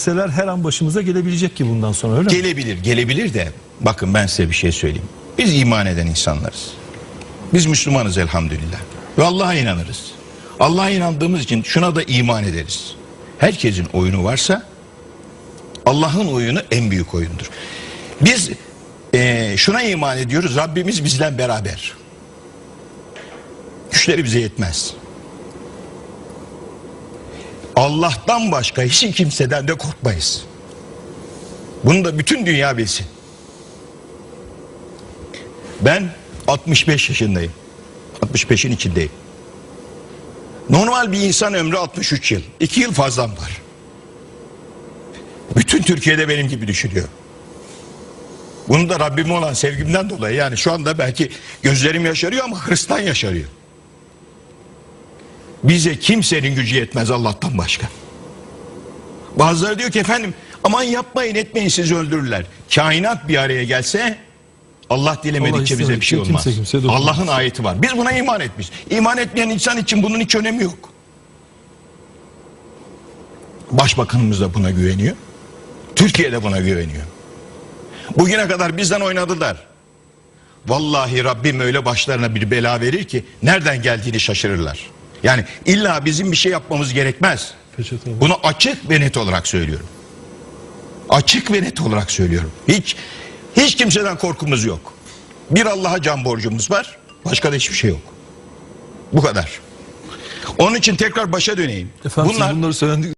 hadiseler her an başımıza gelebilecek ki bundan sonra öyle mi? Gelebilir, gelebilir de bakın ben size bir şey söyleyeyim. Biz iman eden insanlarız. Biz Müslümanız elhamdülillah. Ve Allah'a inanırız. Allah'a inandığımız için şuna da iman ederiz. Herkesin oyunu varsa Allah'ın oyunu en büyük oyundur. Biz eee, şuna iman ediyoruz. Rabbimiz bizden beraber. Güçleri bize yetmez. Allah'tan başka hiç kimseden de korkmayız. Bunu da bütün dünya bilsin. Ben 65 yaşındayım. 65'in içindeyim. Normal bir insan ömrü 63 yıl. 2 yıl fazlam var. Bütün Türkiye'de benim gibi düşünüyor. Bunu da Rabbime olan sevgimden dolayı yani şu anda belki gözlerim yaşarıyor ama hırstan yaşarıyor. Bize kimsenin gücü yetmez Allah'tan başka. Bazıları diyor ki efendim aman yapmayın etmeyin sizi öldürürler. Kainat bir araya gelse Allah dilemedikçe Allah bize bir şey olmaz. Allah'ın ayeti var. Biz buna iman etmiş. İman etmeyen insan için bunun hiç önemi yok. Başbakanımız da buna güveniyor. Türkiye de buna güveniyor. Bugüne kadar bizden oynadılar. Vallahi Rabbim öyle başlarına bir bela verir ki nereden geldiğini şaşırırlar. Yani illa bizim bir şey yapmamız gerekmez. Peçete. Bunu açık ve net olarak söylüyorum. Açık ve net olarak söylüyorum. Hiç hiç kimseden korkumuz yok. Bir Allah'a can borcumuz var. Başka da hiçbir şey yok. Bu kadar. Onun için tekrar başa döneyim. Efendim Bunlar bunları söyledik.